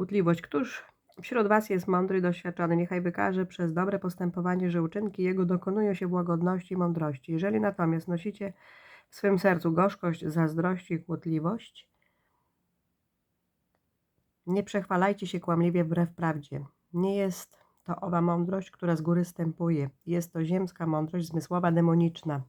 Kłótliwość. Któż wśród was jest mądry i doświadczony? Niechaj wykaże przez dobre postępowanie, że uczynki jego dokonują się w łagodności i mądrości. Jeżeli natomiast nosicie w swym sercu gorzkość, zazdrość i kłótliwość, nie przechwalajcie się kłamliwie wbrew prawdzie. Nie jest to owa mądrość, która z góry stępuje. Jest to ziemska mądrość, zmysłowa, demoniczna.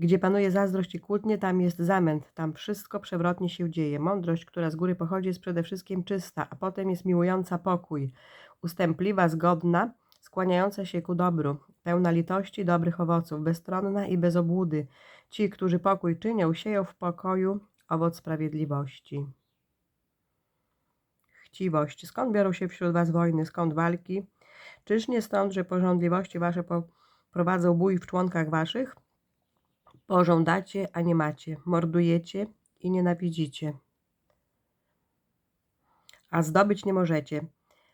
Gdzie panuje zazdrość i kłótnie, tam jest zamęt, tam wszystko przewrotnie się dzieje. Mądrość, która z góry pochodzi, jest przede wszystkim czysta, a potem jest miłująca pokój, ustępliwa, zgodna, skłaniająca się ku dobru, pełna litości dobrych owoców, bezstronna i bez obłudy. Ci, którzy pokój czynią, sieją w pokoju owoc sprawiedliwości. Chciwość. Skąd biorą się wśród was wojny? Skąd walki? Czyż nie stąd, że porządliwości wasze prowadzą bój w członkach waszych? Pożądacie, a nie macie. Mordujecie i nienawidzicie. A zdobyć nie możecie.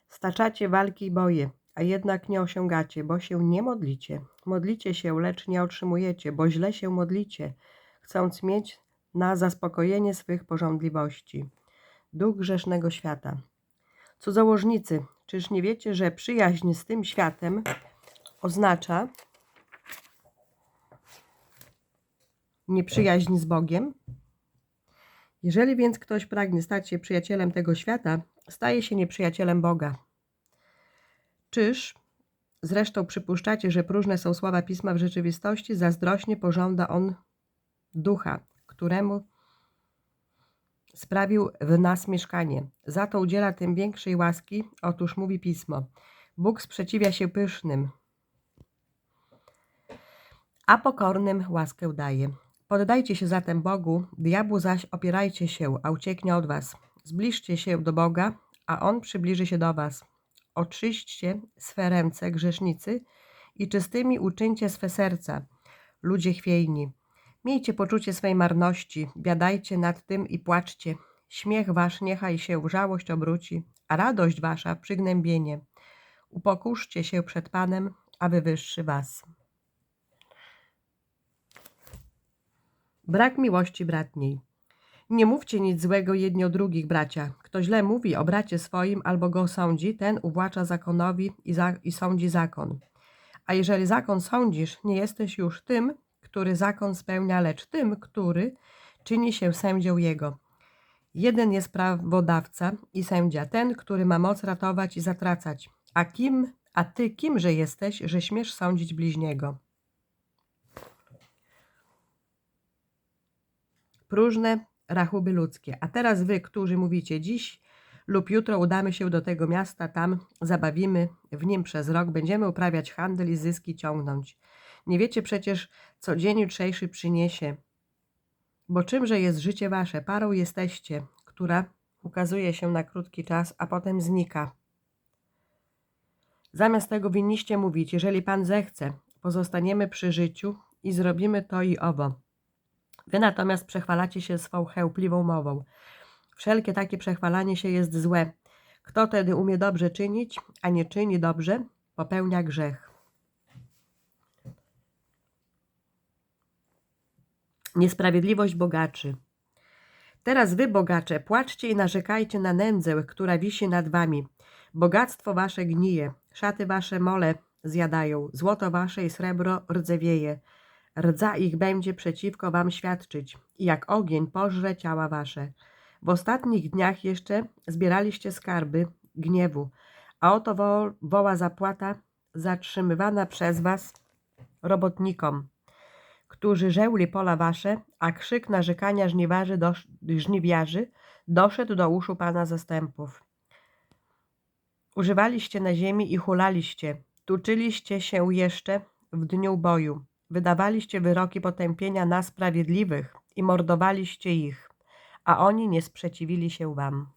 Staczacie walki i boje, a jednak nie osiągacie, bo się nie modlicie. Modlicie się, lecz nie otrzymujecie, bo źle się modlicie, chcąc mieć na zaspokojenie swych pożądliwości. Duch grzesznego świata. Cudzołożnicy, czyż nie wiecie, że przyjaźń z tym światem oznacza nieprzyjaźń z Bogiem? Jeżeli więc ktoś pragnie stać się przyjacielem tego świata, staje się nieprzyjacielem Boga. Czyż zresztą przypuszczacie, że próżne są słowa pisma w rzeczywistości, zazdrośnie pożąda on ducha, któremu sprawił w nas mieszkanie. Za to udziela tym większej łaski. Otóż mówi pismo: Bóg sprzeciwia się pysznym, a pokornym łaskę daje. Poddajcie się zatem Bogu, diabłu zaś opierajcie się, a ucieknie od was. Zbliżcie się do Boga, a On przybliży się do was. Oczyśćcie swe ręce, grzesznicy, i czystymi uczyńcie swe serca, ludzie chwiejni. Miejcie poczucie swej marności, biadajcie nad tym i płaczcie. Śmiech wasz niechaj się żałość obróci, a radość wasza przygnębienie. Upokurzcie się przed Panem, a wywyższy was. Brak miłości bratniej. Nie mówcie nic złego jedni o drugich, bracia. Kto źle mówi o bracie swoim albo go sądzi, ten uwłacza zakonowi i, za, i sądzi zakon. A jeżeli zakon sądzisz, nie jesteś już tym, który zakon spełnia, lecz tym, który czyni się sędzią jego. Jeden jest prawodawca i sędzia, ten, który ma moc ratować i zatracać. A kim, a ty kimże jesteś, że śmiesz sądzić bliźniego? Próżne rachuby ludzkie. A teraz wy, którzy mówicie dziś lub jutro udamy się do tego miasta, tam zabawimy w nim przez rok, będziemy uprawiać handel i zyski ciągnąć. Nie wiecie przecież, co dzień jutrzejszy przyniesie. Bo czymże jest życie wasze? Parą jesteście, która ukazuje się na krótki czas, a potem znika. Zamiast tego winniście mówić, jeżeli Pan zechce, pozostaniemy przy życiu i zrobimy to i owo. Wy natomiast przechwalacie się swą chełpliwą mową. Wszelkie takie przechwalanie się jest złe. Kto tedy umie dobrze czynić, a nie czyni dobrze, popełnia grzech. Niesprawiedliwość bogaczy. Teraz wy, bogacze, płaczcie i narzekajcie na nędzę, która wisi nad wami. Bogactwo wasze gnije, szaty wasze mole zjadają, złoto wasze i srebro rdzewieje. Rdza ich będzie przeciwko wam świadczyć, i jak ogień pożre ciała wasze. W ostatnich dniach jeszcze zbieraliście skarby gniewu, a oto wo woła zapłata zatrzymywana przez was robotnikom, którzy żełli pola wasze, a krzyk narzekania żniwarzy dosz żniwiarzy doszedł do uszu Pana zastępów. Używaliście na ziemi i hulaliście, tuczyliście się jeszcze w dniu boju. Wydawaliście wyroki potępienia na sprawiedliwych i mordowaliście ich, a oni nie sprzeciwili się wam.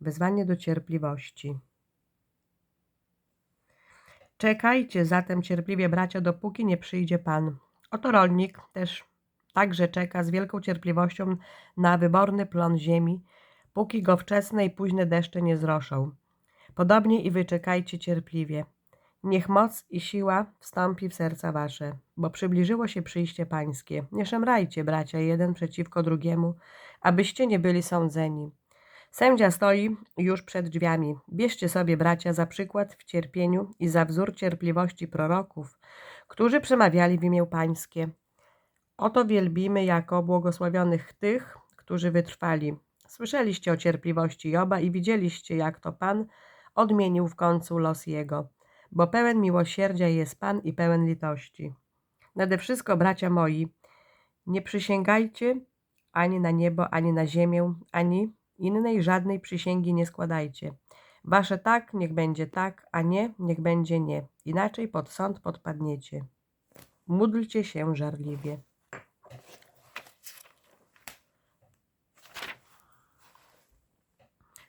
Wezwanie do cierpliwości. Czekajcie zatem cierpliwie, bracia, dopóki nie przyjdzie Pan. Oto rolnik też także czeka z wielką cierpliwością na wyborny plon ziemi, póki go wczesne i późne deszcze nie zroszą. Podobnie i wy czekajcie cierpliwie. Niech moc i siła wstąpi w serca wasze, bo przybliżyło się przyjście pańskie. Nie szemrajcie, bracia, jeden przeciwko drugiemu, abyście nie byli sądzeni. Sędzia stoi już przed drzwiami. Bierzcie sobie, bracia, za przykład w cierpieniu i za wzór cierpliwości proroków, którzy przemawiali w imię Pańskie. Oto wielbimy jako błogosławionych tych, którzy wytrwali. Słyszeliście o cierpliwości Joba i widzieliście, jak to Pan odmienił w końcu los jego, bo pełen miłosierdzia jest Pan i pełen litości. Nade wszystko, bracia moi, nie przysięgajcie ani na niebo, ani na ziemię, ani innej żadnej przysięgi nie składajcie. Wasze tak niech będzie tak, a nie niech będzie nie. Inaczej pod sąd podpadniecie. Módlcie się żarliwie.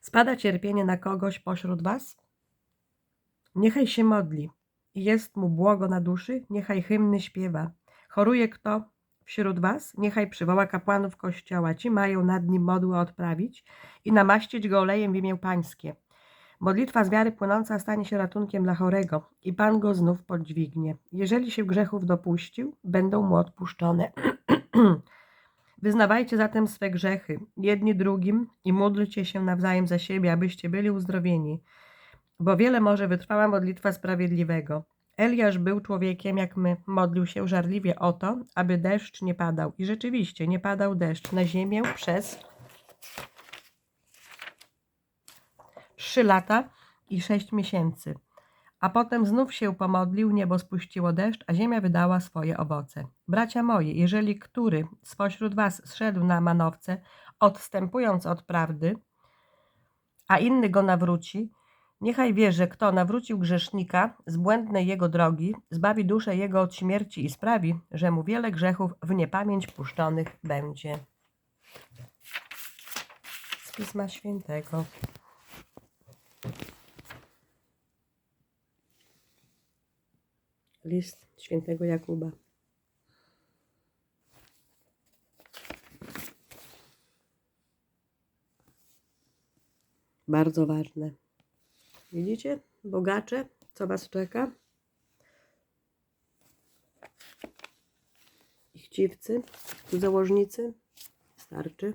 Spada cierpienie na kogoś pośród was? Niechaj się modli. Jest mu błogo na duszy, niechaj hymny śpiewa. Choruje kto wśród was? Niechaj przywoła kapłanów kościoła. Ci mają nad nim modłę odprawić i namaścić go olejem w imię pańskie. Modlitwa z wiary płynąca stanie się ratunkiem dla chorego i Pan go znów podźwignie. Jeżeli się grzechów dopuścił, będą mu odpuszczone. Wyznawajcie zatem swe grzechy, jedni drugim i módlcie się nawzajem za siebie, abyście byli uzdrowieni. Bo wiele może wytrwała modlitwa sprawiedliwego. Eliasz był człowiekiem jak my, modlił się żarliwie o to, aby deszcz nie padał. I rzeczywiście nie padał deszcz na ziemię przez trzy lata i sześć miesięcy. A potem znów się pomodlił, niebo spuściło deszcz, a ziemia wydała swoje owoce. Bracia moi, jeżeli który spośród was zszedł na manowce, odstępując od prawdy, a inny go nawróci, niechaj wie, że kto nawrócił grzesznika z błędnej jego drogi, zbawi duszę jego od śmierci i sprawi, że mu wiele grzechów w niepamięć puszczonych będzie. Z Pisma Świętego. List świętego Jakuba. Bardzo ważne. Widzicie, bogacze, co was czeka? Chciwcy, założnicy. Starczy.